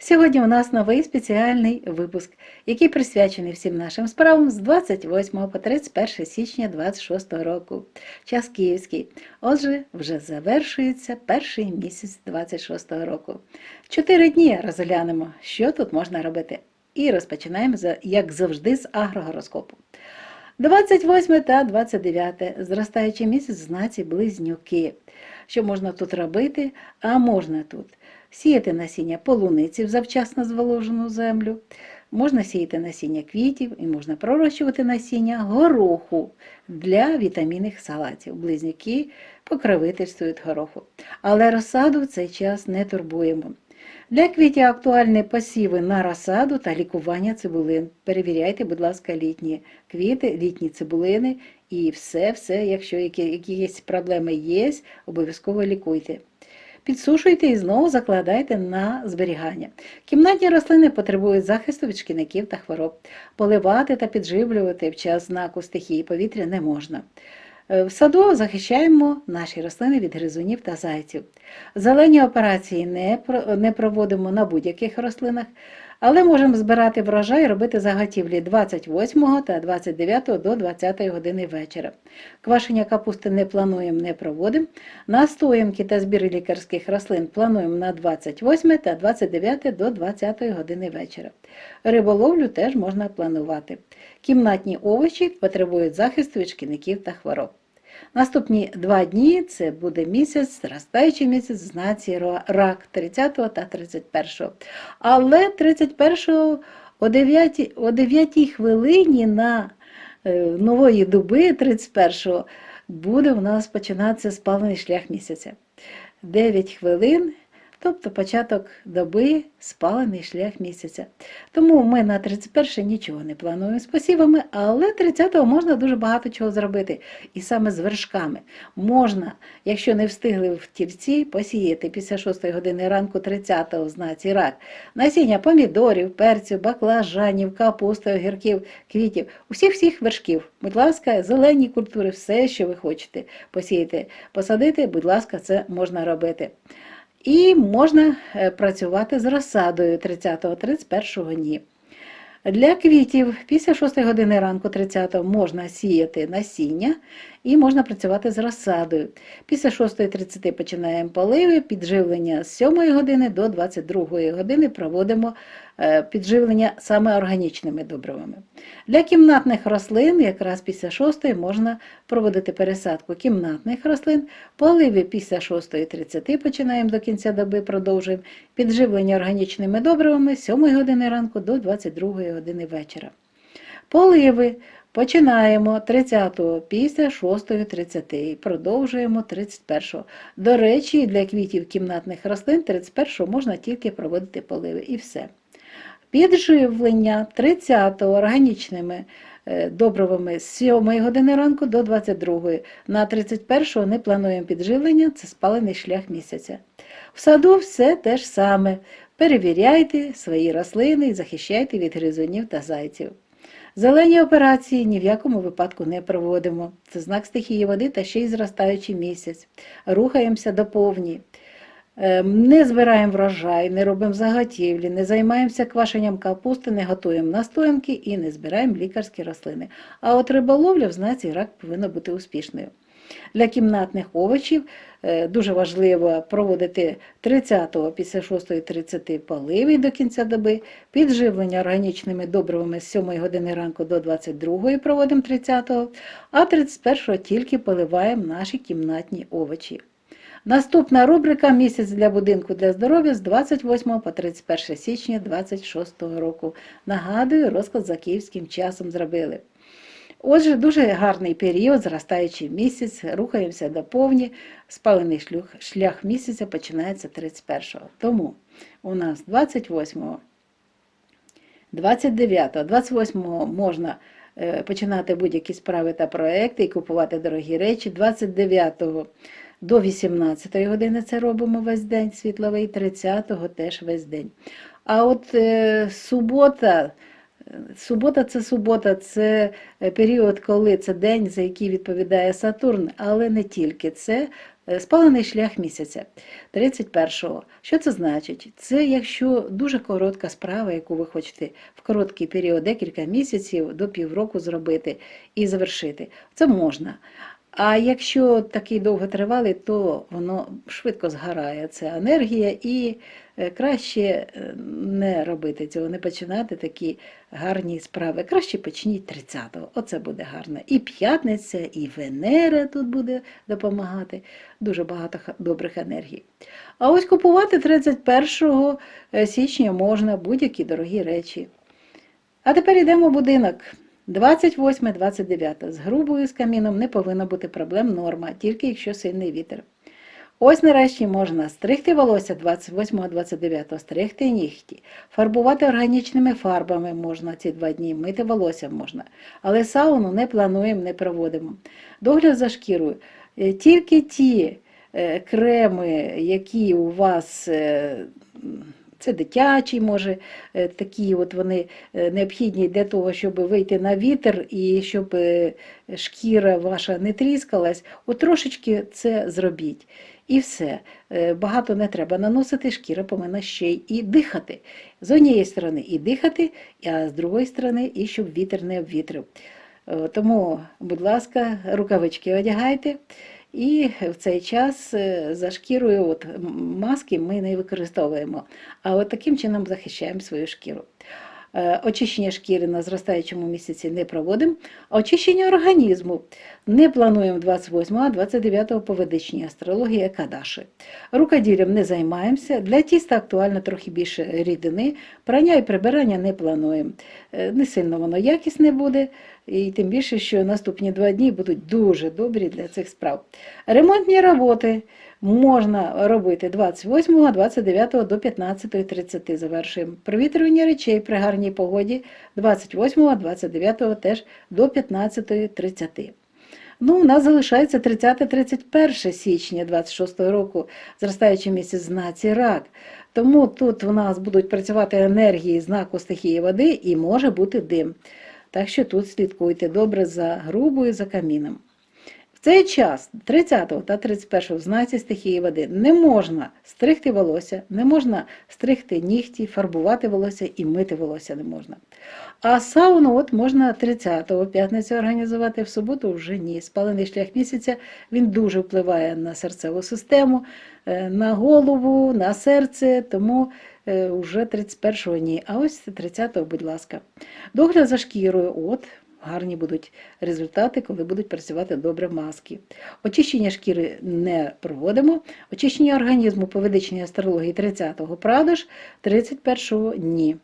Сьогодні у нас новий спеціальний випуск, який присвячений всім нашим справам з 28 по 31 січня 26 року. Час київський. Отже, вже завершується перший місяць 26 року. Чотири дні розглянемо, що тут можна робити. І розпочинаємо, як завжди, з агрогороскопу. 28 та 29 зростаючий місяць в знаці близнюки. Що можна тут робити? А можна тут сіяти насіння полуниці в завчасно зволожену землю, можна сіяти насіння квітів і можна пророщувати насіння гороху для вітамінних салатів. Близнюки покровительствують гороху. Але розсаду в цей час не турбуємо. Для квітів актуальні посіви на розсаду та лікування цибулин. Перевіряйте, будь ласка, літні квіти, літні цибулини і все, все, якщо якісь проблеми є, обов'язково лікуйте. Підсушуйте і знову закладайте на зберігання. Кімнатні рослини потребують захисту від шкідників та хвороб. Поливати та підживлювати в час знаку стихії повітря не можна. Е, В саду захищаємо наші рослини від гризунів та зайців. Зелені операції не проводимо на будь-яких рослинах, але можемо збирати врожай і робити заготівлі 28 та 29 до 20 години вечора. Квашення капусти не плануємо, не проводимо. Настоянки та збір лікарських рослин плануємо на 28 та 29 до 20 години вечора. Риболовлю теж можна планувати. Кімнатні овочі потребують захисту від шкідників та хвороб. Наступні два дні це буде місяць, зростаючий місяць в знаці рак 30 та 31. Але 31 о 9, о 9 хвилині на е, нової доби 31 буде у нас починатися спалений шлях місяця. 9 хвилин, тобто початок доби спалений шлях місяця. Тому ми на 31 нічого не плануємо з посівами, але 30-го можна дуже багато чого зробити. І саме з вершками. Можна, якщо не встигли в тільці, посіяти після 6 години ранку 30-го в знаці рак. Насіння помідорів, перцю, баклажанів, капусти, огірків, квітів, усіх всіх вершків. Будь ласка, зелені культури, все, що ви хочете посіяти, посадити, будь ласка, це можна робити. І можна е, працювати з розсадою 30-31 дні. Для квітів після 6 години ранку 30 можна сіяти насіння і можна працювати з розсадою. Після 6.30 починаємо поливи, підживлення з 7 години до 22 години проводимо підживлення саме органічними добривами. Для кімнатних рослин якраз після 6 можна проводити пересадку кімнатних рослин, поливи після 6.30 починаємо до кінця доби, продовжуємо підживлення органічними добривами з 7 години ранку до 22 години вечора. Поливи починаємо 30-го після 6.30 і продовжуємо 31-го. До речі, для квітів кімнатних рослин 31-го можна тільки проводити поливи і все. Підживлення 30-го органічними е, добривами з 7 години ранку до 22. На 31 не плануємо підживлення, це спалений шлях місяця. В саду все те ж саме. Перевіряйте свої рослини і захищайте від гризунів та зайців. Зелені операції ні в якому випадку не проводимо. Це знак стихії води та ще й зростаючий місяць. Рухаємося до повні. Ем, Не збираємо врожай, не робимо заготівлі, не займаємося квашенням капусти, не готуємо настоянки і не збираємо лікарські рослини. А от риболовля в знаці рак повинна бути успішною. Для кімнатних овочів е, дуже важливо проводити 30-го після 6.30 поливи до кінця доби, підживлення органічними добривами з 7 години ранку до 22 проводимо 30-го, а 31-го тільки поливаємо наші кімнатні овочі. Наступна рубрика Місяць для будинку для здоров'я з 28 по 31 січня 26 року. Нагадую, розклад за київським часом зробили. Отже, дуже гарний період, зростаючий місяць, рухаємося до повні, спалений шлях, шлях місяця починається 31-го. Тому у нас 28-го, 29-го, 28-го можна е, починати будь-які справи та проекти і купувати дорогі речі. 29-го до 18 години це робимо весь день світловий, 30-го теж весь день. А от е, субота, е, субота це субота, це е, період, коли це день, за який відповідає Сатурн, але не тільки це. е, Спалений шлях місяця 31-го. Що це значить? Це якщо дуже коротка справа, яку ви хочете в короткий період, декілька місяців до півроку зробити і завершити. Це можна. А якщо такий довготривалий, то воно швидко згорає ця енергія, і е, краще е, не робити цього, не починати такі гарні справи. Краще почніть 30-го. Оце буде гарно. І п'ятниця, і Венера тут буде допомагати. Дуже багато добрих енергій. А ось купувати 31 січня можна будь-які дорогі речі. А тепер йдемо в будинок. 28-29. З грубою з каміном не повинно бути проблем норма, тільки якщо сильний вітер. Ось нарешті можна стригти волосся 28-29, стригти нігті, фарбувати органічними фарбами можна ці два дні, мити волосся можна. Але сауну не плануємо, не проводимо. Догляд за шкірою. Е, Тільки ті е, креми, які у вас. Це дитячі, може, е, такі от вони е, необхідні для того, щоб вийти на вітер і щоб е, шкіра ваша не тріскалась, от трошечки це зробіть. І все. Багато не треба наносити, шкіра повинна ще й дихати. З однієї сторони і дихати, а з другої сторони, і щоб вітер не обвітрив. Тому, будь ласка, рукавички одягайте. І в цей час е, за шкірою от, маски ми не використовуємо, а от таким чином захищаємо свою шкіру. Е, Очищення шкіри на зростаючому місяці не проводимо, очищення організму не плануємо 28, а 29 по ведичній астрології Екадаши. Рукоділлям не займаємося. Для тіста актуально трохи більше рідини. Прання і прибирання не плануємо. Е, Не сильно воно якісне буде, і тим більше, що наступні два дні будуть дуже добрі для цих справ. Ремонтні роботи можна робити 28, 29 до 15.30 завершуємо. Провітрювання речей при гарній погоді 28, 29 теж до 15.30. Ну, у нас залишається 30-31 січня 26 року, зростаючий місяць знаці рак. Тому тут у нас будуть працювати енергії знаку стихії води і може бути дим. Так що тут слідкуйте добре за грубою, за каміном. В цей час, 30 та 31 в знаці стихії води, не можна стригти волосся, не можна стригти нігті, фарбувати волосся і мити волосся не можна. А сауну от можна 30-го п'ятницю організувати, в суботу вже ні. Спалений шлях місяця він дуже впливає на серцеву систему, е, на голову, на серце, тому е, вже 31-го ні. А ось 30-го, будь ласка. Догляд за шкірою, от. Гарні будуть результати, коли будуть працювати добре маски. Очищення шкіри не проводимо. Очищення організму по ведичній астрології 30-го продаж, 31-го ні.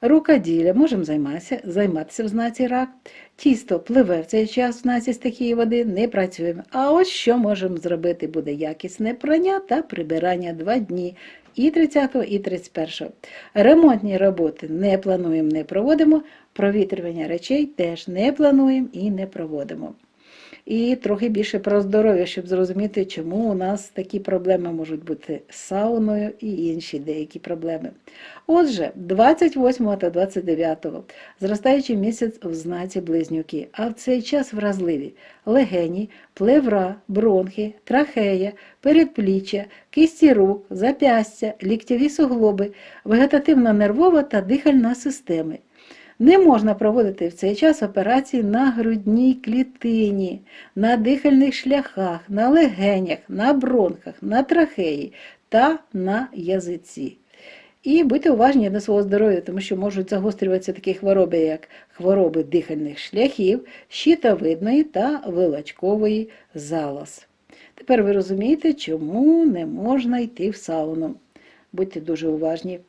Рукоділля можемо займатися, займатися в знаці рак. Тісто пливе в цей час в знаці стихії води, не працюємо. А ось що можемо зробити буде якісне прання та прибирання два дні. І 30-го, і 31-го. Ремонтні роботи не плануємо, не проводимо. Провітрювання речей теж не плануємо і не проводимо. І трохи більше про здоров'я, щоб зрозуміти, чому у нас такі проблеми можуть бути з сауною і інші деякі проблеми. Отже, 28 та 29 зростаючий місяць в знаці близнюки, а в цей час вразливі легені, плевра, бронхи, трахея, передпліччя, кисті рук, запястя, ліктєві суглоби, вегетативно-нервова та дихальна системи. Не можна проводити в цей час операції на грудній клітині, на дихальних шляхах, на легенях, на бронхах, на трахеї та на язиці. І будьте уважні до свого здоров'я, тому що можуть загострюватися такі хвороби, як хвороби дихальних шляхів, щитовидної та вилачкової залоз. Тепер ви розумієте, чому не можна йти в сауну. Будьте дуже уважні.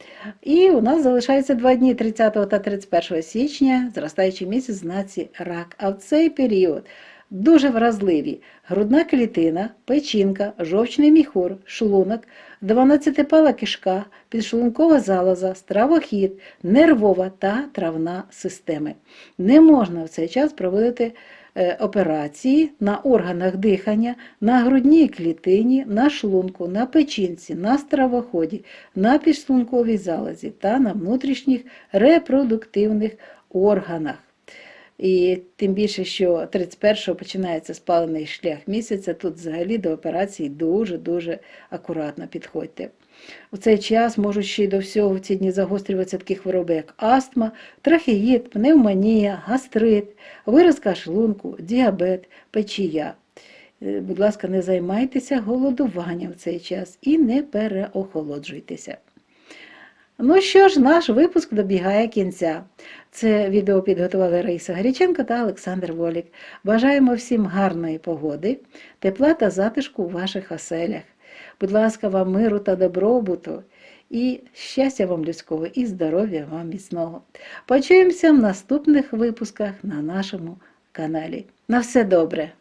І у нас залишається два дні 30 та 31 січня, зростаючий місяць знаці рак. А в цей період дуже вразливі грудна клітина, печінка, жовчний міхур, шлунок, 12-пала кишка, підшлункова залоза, стравохід, нервова та травна системи. Не можна в цей час проводити операції на органах дихання, на грудній клітині, на шлунку, на печінці, на стравоході, на підшлунковій залозі та на внутрішніх репродуктивних органах. І тим більше, що 31-го починається спалений шлях місяця, тут взагалі до операції дуже-дуже акуратно підходьте. У цей час можуть ще й до всього в ці дні загострюватися такі хвороби, як астма, трахеїд, пневмонія, гастрит, виразка шлунку, діабет, печія. Е, Будь ласка, не займайтеся голодуванням в цей час і не переохолоджуйтеся. Ну що ж, наш випуск добігає кінця. Це відео підготували Раїса Гаріченко та Олександр Волік. Бажаємо всім гарної погоди, тепла та затишку у ваших оселях. Будь ласка, вам миру та добробуту, і щастя вам людського, і здоров'я вам міцного. Почуємося в наступних випусках на нашому каналі. На все добре!